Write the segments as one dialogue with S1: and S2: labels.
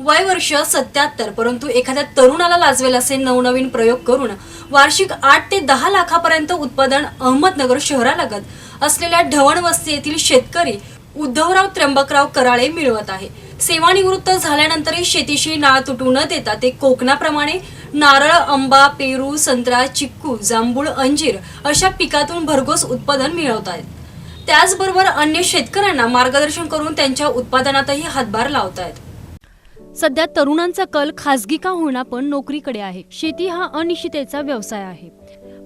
S1: वय वर्ष सत्याहत्तर परंतु एखाद्या तरुणाला लाजवेल असे नवनवीन प्रयोग करून वार्षिक आठ ते दहा लाखापर्यंत उत्पादन अहमदनगर शहरालगत असलेल्या ढवण वस्ती येथील शेतकरी उद्धवराव त्र्यंबकराव कराळे मिळवत आहे. सेवानिवृत्त झाल्यानंतरही शेतीशी नाळ तुटू न देता ते कोकणाप्रमाणे नारळ आंबा पेरू संत्रा चिक्कू जांभूळ अंजीर अशा पिकातून भरघोस उत्पादन मिळवत आहेत. त्याचबरोबर अन्य शेतकऱ्यांना मार्गदर्शन करून त्यांच्या उत्पादनातही हातभार लावत आहेत. सध्या तरुणांचा कल खासगी का होणार पण नोकरीकडे आहे. शेती हा अनिश्चितेचा व्यवसाय आहे.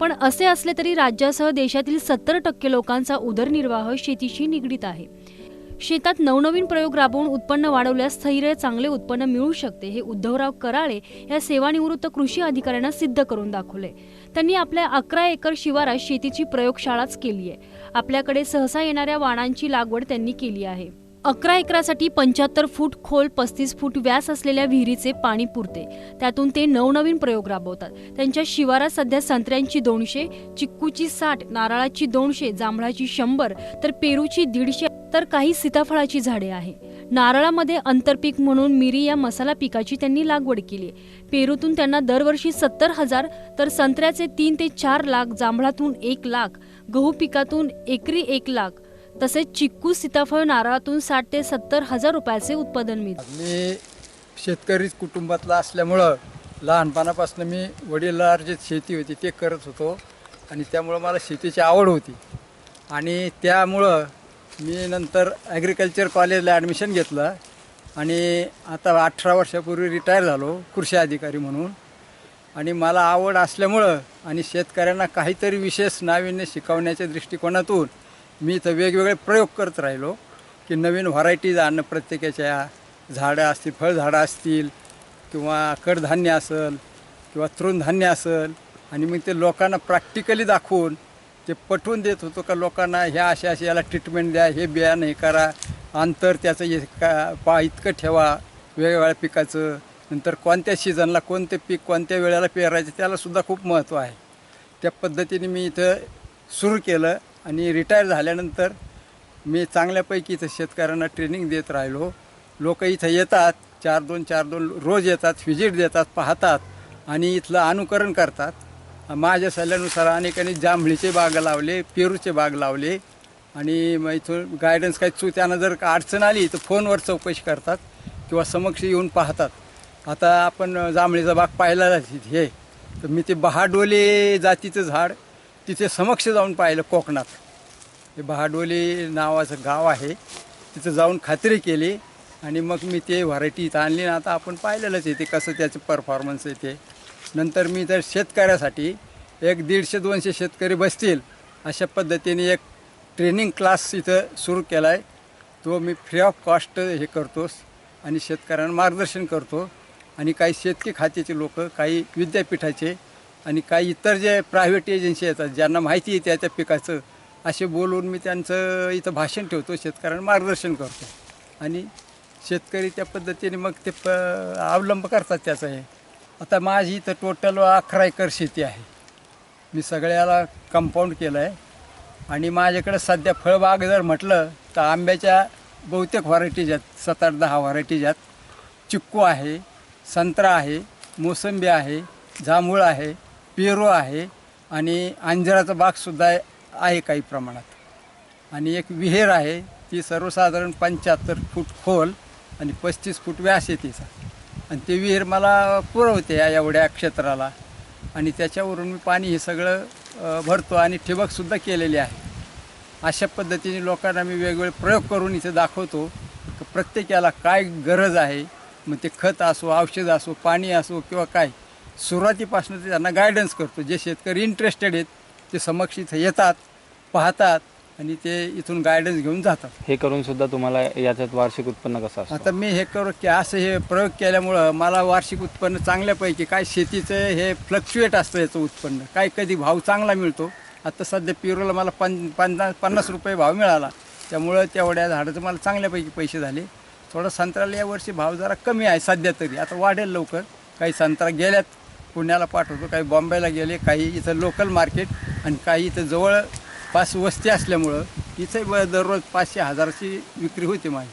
S1: पण असे असले तरी राज्यासह देशातील सत्तर टक्के लोकांचा उदरनिर्वाह शेतीशी निगडीत आहे. शेतात नवनवीन प्रयोग राबवून उत्पन्न वाढवल्यास स्थैर्य चांगले उत्पन्न मिळू शकते हे उद्धवराव कराळे या सेवानिवृत्त कृषी अधिकाऱ्यांना सिद्ध करून दाखवले. त्यांनी आपल्या अकरा एकर शिवारात शेतीची प्रयोगशाळाच केली आहे आपल्याकडे सहसा येणाऱ्या वाणांची लागवड त्यांनी केली आहे. अकरा एकरासाठी पंच्याहत्तर फूट खोल पस्तीस फूट व्यास असलेल्या विहिरीचे पाणी पुरते. त्यातून ते नवनवीन प्रयोग राबवतात. त्यांच्या शिवारात सध्या संत्र्यांची दोनशे चिक्कूची साठ नारळाची दोनशे जांभळाची शंभर तर पेरूची दीडशे तर काही सीताफळाची झाडे आहे. नारळामध्ये आंतरपीक म्हणून मिरी या मसाला पिकाची त्यांनी लागवड केली पेरूतून त्यांना दरवर्षी सत्तर हजार तर संत्र्याचे तीन ते चार लाख जांभळातून एक लाख गहू पिकातून एकरी एक लाख तसेच चिक्कू सीताफळ नारळातून साठ ते सत्तर हजार रुपयाचे उत्पादन मिळते.
S2: मी शेतकरी कुटुंबातला असल्यामुळं लहानपणापासून मी वडिलार्जित शेती होती ते करत होतो आणि त्यामुळं मला शेतीची आवड होती. आणि त्यामुळं मी नंतर ॲग्रिकल्चर कॉलेजला ॲडमिशन घेतलं आणि आता अठरा वर्षापूर्वी रिटायर झालो कृषी अधिकारी म्हणून. आणि मला आवड असल्यामुळं आणि शेतकऱ्यांना काहीतरी विशेष नाविन्य शिकवण्याच्या दृष्टिकोनातून मी इथं वेगवेगळे प्रयोग करत राहिलो की नवीन व्हरायटीज आणणं प्रत्येकाच्या झाडं असतील फळझाडं असतील किंवा कडधान्य असेल किंवा तृणधान्य असेल आणि मग ते लोकांना प्रॅक्टिकली दाखवून ते पटवून देत होतो का लोकांना ह्या अशा अशा याला ट्रीटमेंट द्या हे बियाणं हे करा अंतर त्याचं हे का पा इतकं ठेवा वेगवेगळ्या पिकाचं नंतर कोणत्या सीझनला कोणते पीक कोणत्या वेळेला पेरायचं त्यालासुद्धा खूप महत्त्व आहे. त्या पद्धतीने मी इथं सुरू केलं. आणि रिटायर झाल्यानंतर मी चांगल्यापैकी इथं शेतकऱ्यांना ट्रेनिंग देत राहिलो. लोक इथं येतात चार दोन चार दोन रोज येतात व्हिजिट देतात पाहतात आणि इथलं अनुकरण करतात. माझ्या सल्ल्यानुसार अनेकांनी जांभळीचे बाग लावले पेरूचे बाग लावले आणि मग इथून गायडन्स काही चू त्यांना जर का अडचण आली तर फोनवर चौकशी करतात किंवा समक्ष येऊन पाहतात. आता आपण जांभळीचा बाग पाहिला हे तर मी ते बहाडोले जातीचं झाड तिथे समक्ष जाऊन पाहिलं कोकणात. हे बहाडोली नावाचं गाव आहे. तिथं जाऊन खात्री केली आणि मग मी ते व्हरायटी इथं आणली ना आता आपण पाहिलेलंच आहे ते कसं त्याचं परफॉर्मन्स आहे ते. नंतर मी तर शेतकऱ्यासाठी एक दीडशे दोनशे शेतकरी बसतील अशा पद्धतीने एक ट्रेनिंग क्लास इथं सुरू केला आहे तो मी फ्री ऑफ कॉस्ट हे करतोस आणि शेतकऱ्यांना मार्गदर्शन करतो. आणि काही शेतकी खात्याचे लोक काही विद्यापीठाचे आणि काही इतर जे प्रायव्हेट एजन्सी येतात ज्यांना माहिती आहे त्या त्या पिकाचं असे बोलून मी त्यांचं इथं भाषण ठेवतो शेतकऱ्यांना मार्गदर्शन करतो. आणि शेतकरी त्या पद्धतीने मग ते प अवलंब करतात त्याचं हे. आता माझी इथं टोटल अकरा एकर शेती आहे. मी सगळ्याला कंपाऊंड केलं आहे आणि माझ्याकडे सध्या फळबाग जर म्हटलं तर आंब्याच्या बहुतेक व्हरायटीज आहेत सात आठ दहा व्हरायटीज आहेत चिक्कू आहे संत्रा आहे मोसंबी आहे जांभूळ आहे पेरू आहे आणि अंजिराचा बागसुद्धा आहे- काही प्रमाणात. आणि एक विहीर आहे ती सर्वसाधारण पंच्याहत्तर फूट खोल आणि पस्तीस फूट व्यास आहे तिचा आणि ते विहीर मला पुरवते या एवढ्या क्षेत्राला. आणि त्याच्यावरून मी पाणी हे सगळं भरतो आणि ठिबकसुद्धा केलेली आहे. अशा पद्धतीने लोकांना मी वेगवेगळे प्रयोग करून इथे दाखवतो. की प्रत्येकाला काय गरज आहे? मग ते खत असो औषध असो पाणी असो किंवा काय सुरुवातीपासून ते त्यांना गायडन्स करतो. जे शेतकरी इंटरेस्टेड आहेत ते समक्ष इथं येतात पाहतात आणि ते इथून गायडन्स घेऊन जातात.
S3: हे करून सुद्धा तुम्हाला याच्यात वार्षिक उत्पन्न कसं असतं?
S2: आता मी हे करू की असं हे प्रयोग केल्यामुळं मला वार्षिक उत्पन्न चांगल्यापैकी काय शेतीचं हे फ्लक्च्युएट असतं याचं उत्पन्न. काय कधी भाव चांगला मिळतो. आता सध्या पेरूला मला पन पन्नास पन्नास रुपये भाव मिळाला. त्यामुळं तेवढ्या झाडाचं मला चांगल्यापैकी पैसे झाले. थोडं संत्र्याला यावर्षी भाव जरा कमी आहे सध्या तरी. आता वाढेल लवकर. काही संत्रा गेल्यात पुण्याला पाठवतो. काही बॉम्बेला गेले काही इथं लोकल मार्केट आणि काही इथं जवळ पाच वस्ती असल्यामुळं इथे ब- दररोज पाचशे हजाराची विक्री होते माझी.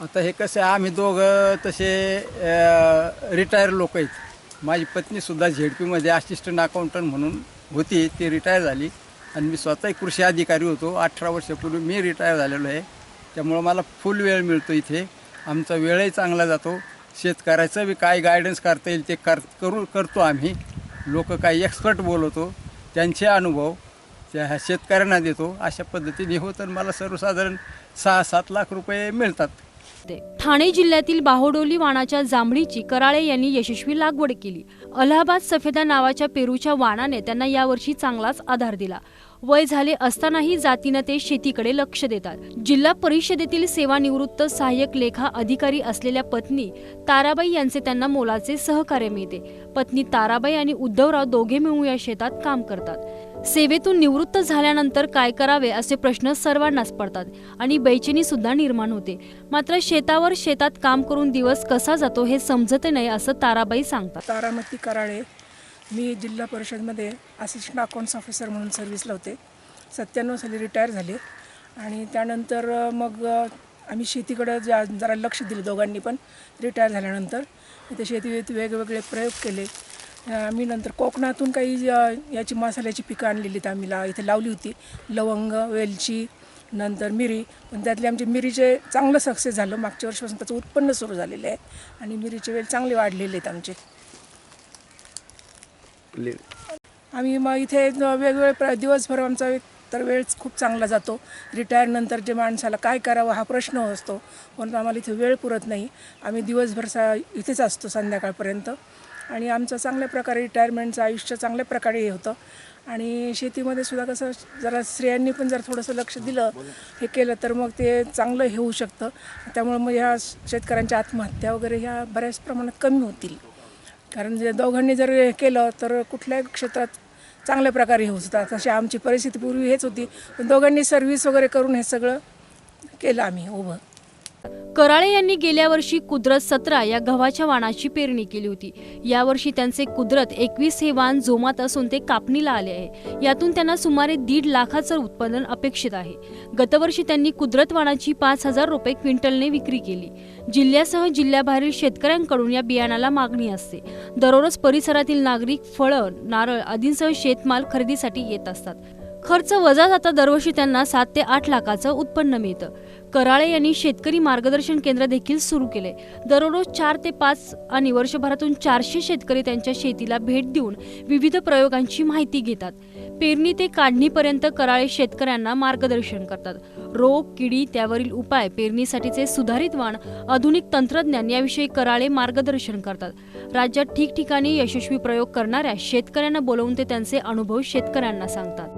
S2: आता हे कसं आहे आम्ही दोघं तसे रिटायर लोक आहेत. माझी पत्नीसुद्धा झेड पीमध्ये असिस्टंट अकाउंटंट म्हणून होती ती रिटायर झाली. आणि मी स्वतःही कृषी अधिकारी होतो. अठरा वर्षापूर्वी मी रिटायर झालेलो आहे. त्यामुळं मला फुल वेळ मिळतो इथे. आमचा वेळही चांगला जातो. शेतकऱ्याचं बी काय गायडन्स करता येईल ते कर करू करतो आम्ही. लोक काही एक्सपर्ट बोलवतो. त्यांचे अनुभव त्या ह्या शेतकऱ्यांना देतो. अशा पद्धतीने होतं आणि मला सर्वसाधारण सहा सात लाख रुपये मिळतात.
S1: ठाणे जिल्ह्यातील बाहोडोली वाणाच्या जांभळीची कराळे यांनी यशस्वी लागवड केली. अलाहाबाद सफेदा नावाच्या पेरूच्या वाणाने त्यांना यावर्षी चांगलाच आधार दिला. वय झाले असतानाही जातीनं ते शेतीकडे लक्ष देतात. जिल्हा परिषदेतील सेवानिवृत्त सहाय्यक लेखा अधिकारी असलेल्या पत्नी ताराबाई यांचे त्यांना मोलाचे सहकार्य मिळते. पत्नी ताराबाई आणि उद्धवराव दोघे मिळून या शेतात काम करतात. सेवेतून निवृत्त झाल्यानंतर काय करावे असे प्रश्न सर्वांनाच पडतात आणि बेचैनी सुद्धा निर्माण होते. मात्र शेतावर शेतात काम करून दिवस कसा जातो हे समजत नाही असं ताराबाई सांगतात.
S4: तारामती कराळे मी जिल्हा परिषदमध्ये असिस्टंट अकाउंट्स ऑफिसर म्हणून सर्व्हिसला होते. सत्त्याण्णव साली रिटायर झाले. आणि त्यानंतर मग आम्ही शेतीकडं जा जरा लक्ष दिलं दोघांनी पण रिटायर झाल्यानंतर. इथे शेतीत वेगवेगळे प्रयोग केले. आम्ही नंतर कोकणातून काही याची मसाल्याची पिकं आणलेली आहेत आम्ही ला इथे लावली होती. लवंग वेलची नंतर मिरी. पण त्यातले आमचे मिरीचे चांगलं सक्सेस झालं. मागच्या वर्षीपासून त्याचं उत्पन्न सुरू झालेलं आहे. आणि मिरीचे वेल चांगले वाढलेले आहेत आमचे. आम्ही मग इथे वेगवेगळे प्र दिवसभर आमचा तर वेळच खूप चांगला जातो. रिटायरनंतर जे माणसाला काय करावं हा प्रश्न असतो. म्हणून आम्हाला इथे वेळ पुरत नाही. आम्ही दिवसभर सा इथेच असतो संध्याकाळपर्यंत. आणि आमचं चांगल्या प्रकारे रिटायरमेंटचं आयुष्य चांगल्या प्रकारे हे होतं. आणि शेतीमध्ये सुद्धा कसं जरा स्त्रियांनी पण जर थोडंसं लक्ष दिलं हे केलं तर मग ते चांगलं हे होऊ शकतं. त्यामुळे मग ह्या शेतकऱ्यांच्या आत्महत्या वगैरे ह्या बऱ्याच प्रमाणात कमी होतील. कारण जे दोघांनी जर हे केलं तर कुठल्याही क्षेत्रात चांगल्या प्रकारे हे होतात तशी आमची परिस्थिती पूर्वी हेच होती. पण दोघांनी सर्व्हिस वगैरे करून हे सगळं केलं आम्ही उभं.
S1: कराळे यांनी गेल्या वर्षी कुदरत सतरा या गव्हाच्या वाणाची पेरणी केली होती. यावर्षी त्यांचे कुदरत एकवीस हे वाण जोमात असून ते कापणीला आले आहे. यातून त्यांना सुमारे दीड लाखाचं उत्पादन अपेक्षित आहे. गतवर्षी त्यांनी कुदरत वाणाची पाच हजार रुपये क्विंटलने विक्री केली. जिल्ह्यासह जिल्ह्याबाहेरील शेतकऱ्यांकडून या बियाणाला मागणी असते. दररोज परिसरातील नागरिक फळं नारळ आदींसह शेतमाल खरेदीसाठी येत असतात. खर्च वजा जाता दरवर्षी त्यांना सात ते आठ लाखाचं उत्पन्न मिळतं. कराळे यांनी शेतकरी मार्गदर्शन केंद्र देखील सुरू केले. दररोज चार ते पाच आणि वर्षभरातून चारशे शेतकरी त्यांच्या शेतीला भेट देऊन विविध प्रयोगांची माहिती घेतात. पेरणी ते काढणीपर्यंत कराळे शेतकऱ्यांना मार्गदर्शन करतात. रोग किडी त्यावरील उपाय पेरणीसाठीचे सुधारित वाण आधुनिक तंत्रज्ञान याविषयी कराळे मार्गदर्शन करतात. राज्यात ठिकठिकाणी यशस्वी प्रयोग करणाऱ्या शेतकऱ्यांना बोलवून ते त्यांचे अनुभव शेतकऱ्यांना सांगतात.